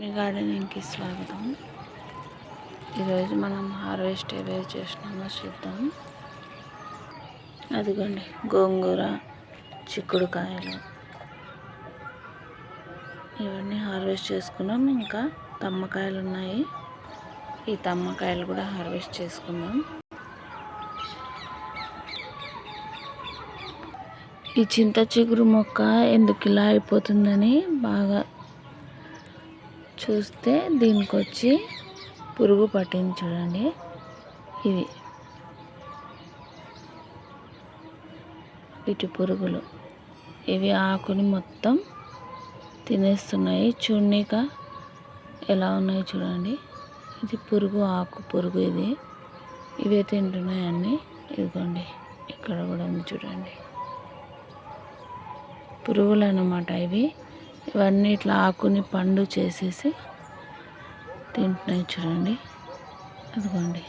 మీ గార్డెనింగ్కి స్వాగతం. ఈరోజు మనం హార్వెస్ట్ ఏవే చేసినామో చూద్దాం. అదిగోండి గోంగూర చిక్కుడుకాయలు. ఇవన్నీ హార్వెస్ట్ చేసుకున్నాం ఇంకా తమ్మకాయలు ఉన్నాయి. ఈ తమ్మకాయలు కూడా హార్వెస్ట్ చేసుకుందాం. ఈ చింత చిగురు మొక్క ఎందుకు ఇలా అయిపోతుందని బాగా చూస్తే దీనికి వచ్చి పురుగు పట్టింది చూడండి. ఇవి. ఇటు పురుగులు. ఇవి ఆకుని మొత్తం తినేస్తున్నాయి. చూడనీక ఎలా ఉన్నాయి చూడండి. ఇది పురుగు ఆకు పురుగు ఇది. ఇవే తింటున్నాయి అన్నీ. ఇదిగోండి ఇక్కడ కూడా ఉంది చూడండి. పురుగులు అన్నమాట ఇవి. ఇవన్నీ ఇట్లా ఆకుని పండు చేసేసి తింటున్నాయి చూడండి. అదిగోండి.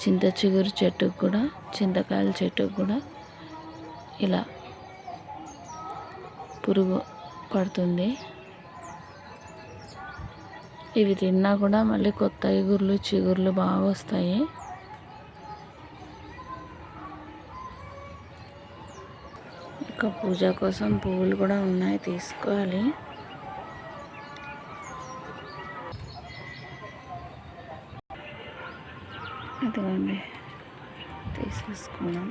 చింత చిగురు చెట్టుకు కూడా చింతకాయల చెట్టుకు కూడా ఇలా పురుగు పడుతుంది. ఇవి తిన్నా కూడా మళ్ళీ కొత్త ఇగుర్లు చిగుర్లు బాగా వస్తాయి. ఇంకా పూజ కోసం పువ్వులు కూడా ఉన్నాయి తీసుకోవాలి. అదిగోండి తీసేసుకున్నాం.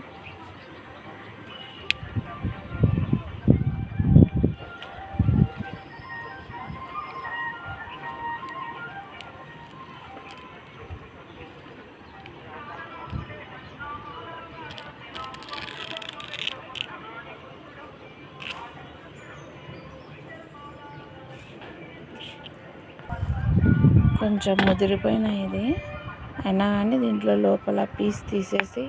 కొంచెం ముదిరిపోయిన ఇది. అయినా కానీ దీంట్లో లోపల పీస్ తీసేసి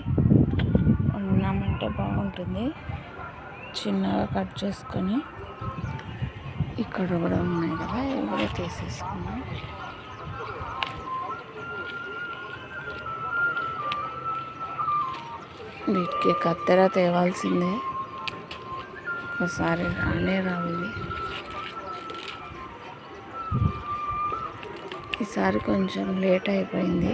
ఉన్నామంటే బాగుంటుంది. చిన్నగా కట్ చేసుకొని ఇక్కడ కూడా ఉన్నాయి కదా ఇవి కూడా తీసేసుకున్నాం వీటికి కత్తెర తేవాల్సిందే. ఒకసారి రానే రావాలి. ఈసారి కొంచెం లేట్ అయిపోయింది.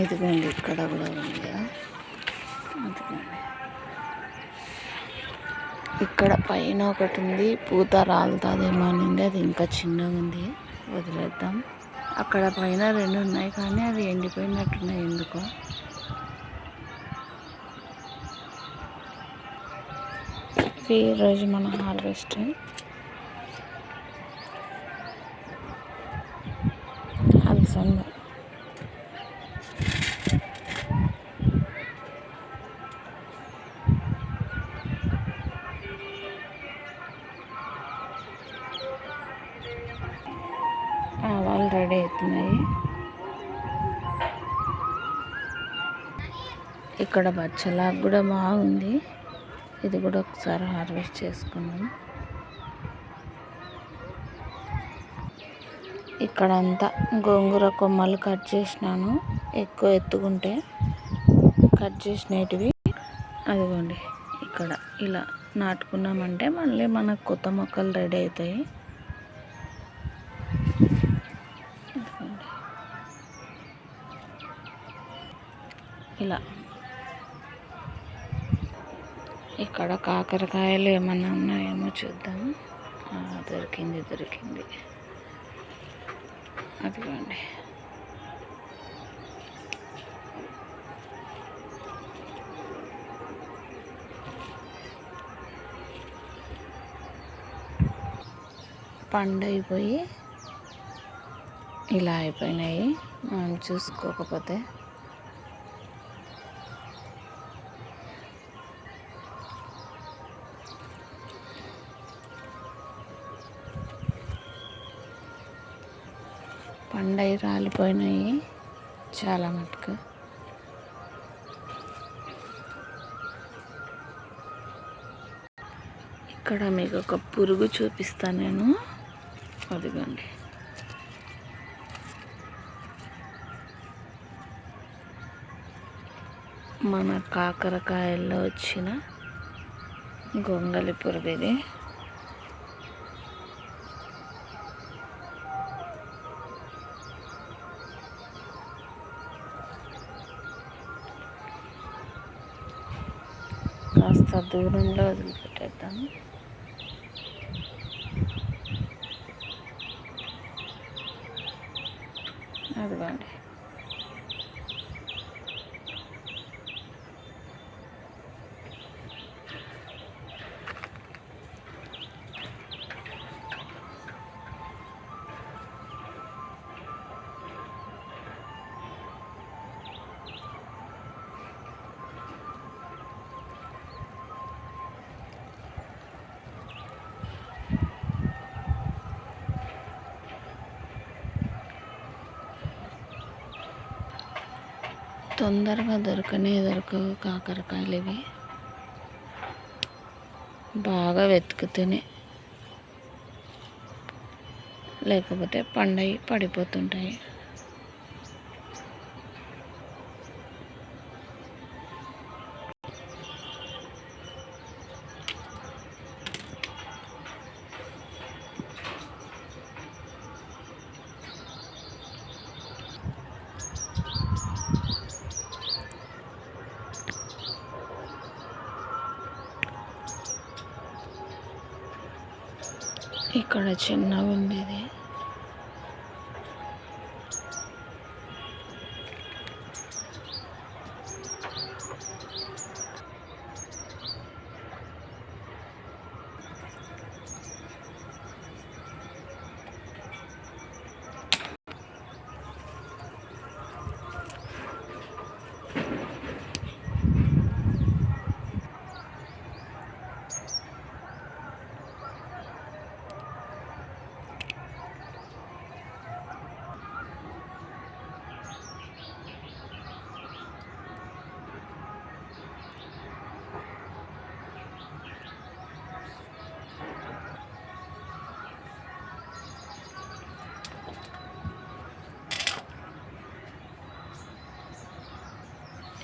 ఇదిగోండి ఇక్కడ కూడా ఉంది. ఇక్కడ పైన ఒకటి ఉంది. పూత రాలుతుందేమో అని అది ఇంకా చిన్నగా ఉంది. వదిలేద్దాం. అక్కడ పైన రెండు ఉన్నాయి కానీ అవి ఎండిపోయినట్టున్నాయి ఎందుకో. ఈరోజు మన హార్వెస్ట్ ఆవాలు రెడీ అవుతున్నాయి. ఇక్కడ బచ్చలాకు కూడా బాగుంది. ఇది కూడా ఒకసారి హార్వెస్ట్ చేసుకున్నాం ఇక్కడ అంతా గోంగూర కొమ్మలు కట్ చేసినాను. ఎక్కువ ఎత్తుకుంటే కట్ చేసినవి అదిగోండి ఇక్కడ ఇలా నాటుకున్నామంటే మళ్ళీ మనకు కొత్త మొక్కలు రెడీ అవుతాయి. ఇలా. ఇక్కడ కాకరకాయలు ఏమన్నా ఉన్నాయేమో చూద్దాం. దొరికింది దొరికింది. అదిగోండి. పండైపోయి ఇలా అయిపోయినాయి. మనం చూసుకోకపోతే పండై రాలిపోయినాయి చాలా మటుకు. ఇక్కడ మీకు ఒక పురుగు చూపిస్తాను నేను. అదిగోండి. మన కాకరకాయల్లో వచ్చిన గొంగలి పురుగు ఇది. దూరంలో వదిలిపెట్టేద్దాము తొందరగా దొరకనే దొరకవు కాకరకాయలు ఇవి. బాగా వెతుకుతూనే. లేకపోతే పండయి పడిపోతుంటాయి. ఇక్కడ చిన్నగా ఉంది ఇది.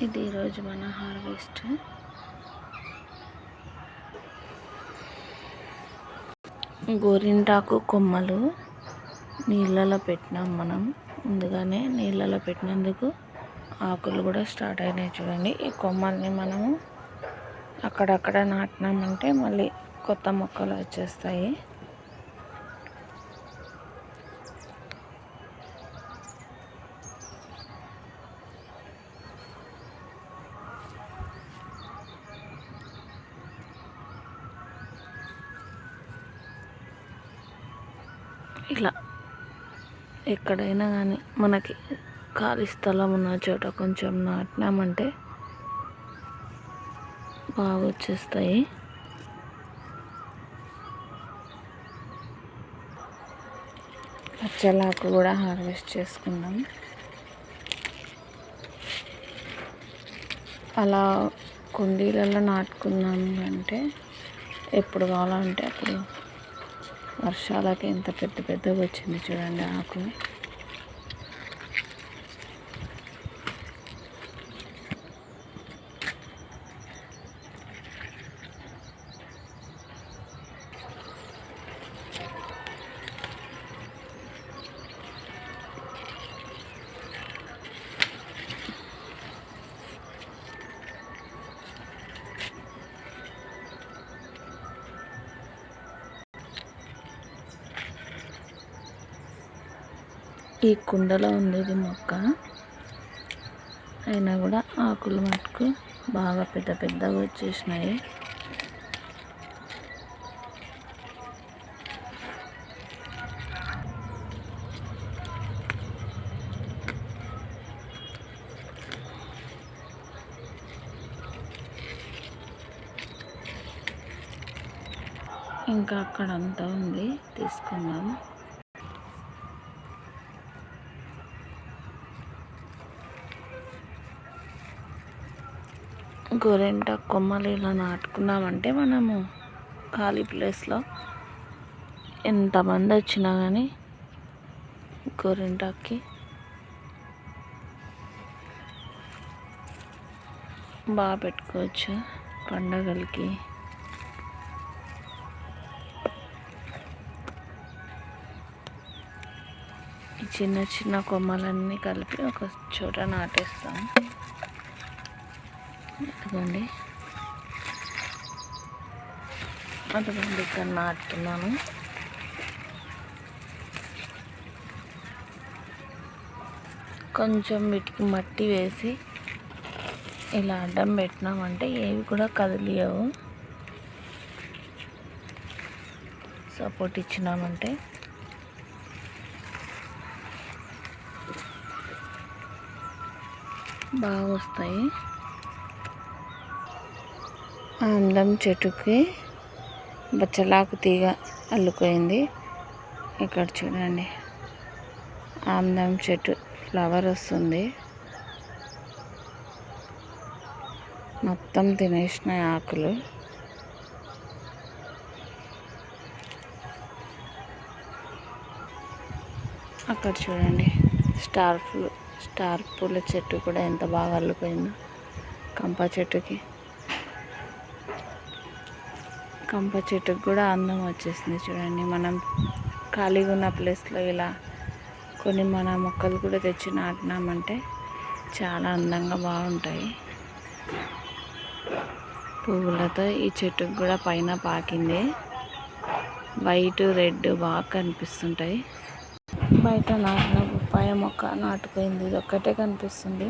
ఇది ఈరోజు మన హార్వెస్ట్. గోరింటాకు కొమ్మలు నీళ్ళలో పెట్టినాం మనం. ముందుగానే నీళ్ళలో పెట్టినందుకు ఆకులు కూడా స్టార్ట్ అయినాయి చూడండి. ఈ కొమ్మల్ని మనము అక్కడక్కడ నాటినామంటే మళ్ళీ కొత్త మొక్కలు వచ్చేస్తాయి. ఇలా ఎక్కడైనా కానీ మనకి ఖాళీ స్థలం ఉన్న చోట కొంచెం నాటినామంటే బాగా వచ్చేస్తాయి పచ్చలాకు కూడా హార్వెస్ట్ చేసుకుందాం అలా కుండీలలో నాటుకున్నాం అంటే ఎప్పుడు కావాలంటే అప్పుడు వర్షాలకి ఎంత పెద్ద పెద్దగా వచ్చింది చూడండి ఆకు. ఈ కుండలో ఉంది ఇది మొక్క. అయినా కూడా ఆకులు మటుకు బాగా పెద్ద పెద్దగా వచ్చేసినాయి. ఇంకా అక్కడంతా ఉంది. తీసుకుందాం. గోరెంట కొమ్మలు ఇలా నాటుకున్నామంటే మనము ఖాళీ ప్లేస్లో ఎంతమంది వచ్చినా కానీ గోరింటాక్కి బాగా పెట్టుకోవచ్చు పండగలకి. చిన్న చిన్న కొమ్మలన్నీ కలిపి ఒక చోట నాటేస్తాం. ఇదిగోండి. అదిగోండి ఇక్కడ నాటుతున్నాను. కొంచెం వీటికి మట్టి వేసి ఇలా అడ్డం పెట్టినామంటే ఏవి కూడా కదిలియవు. సపోర్ట్ ఇచ్చినామంటే. బాగా వస్తాయి. అందం చెట్టుకి బచ్చలాకు తీగ అల్లుకోయింది ఇక్కడ చూడండి. ఆమ్దం చెట్టు ఫ్లవర్ వస్తుంది. మొత్తం తినేసిన ఆకులు. అక్కడ చూడండి. స్టార్ పూలు స్టార్ పూల చెట్టు కూడా ఎంత బాగా అల్లిపోయిందో కంప చెట్టుకి. కంప చెట్టుకు కూడా అందం వచ్చేసింది చూడండి. మనం ఖాళీగా ఉన్న ప్లేస్లో ఇలా కొన్ని మన మొక్కలు కూడా తెచ్చి నాటినామంటే చాలా అందంగా బాగుంటాయి. పువ్వులతో ఈ చెట్టుకు కూడా పైన పాకింది. వైట్ రెడ్ బాగా కనిపిస్తుంటాయి. బయట నాటిన బొప్పాయ మొక్క నాటుకుంది ఇది ఒక్కటే కనిపిస్తుంది.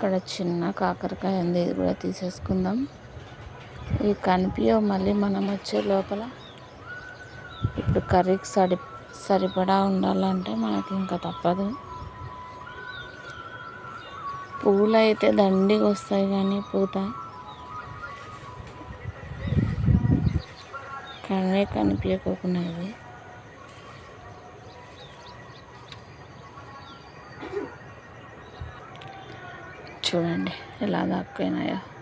ఇక్కడ చిన్న కాకరకాయ ఉంది ఇది కూడా తీసేసుకుందాం. ఇవి కనిపించవు మళ్ళీ మనం వచ్చే లోపల. ఇప్పుడు కర్రీకి సరి సరిపడా ఉండాలంటే మనకి ఇంకా తప్పదు. పూలు అయితే దండిగా వస్తాయి కానీ పూత. కనే కనిపించకున్నది చూడండి. ఎలా దాక్కుపోయినాయో.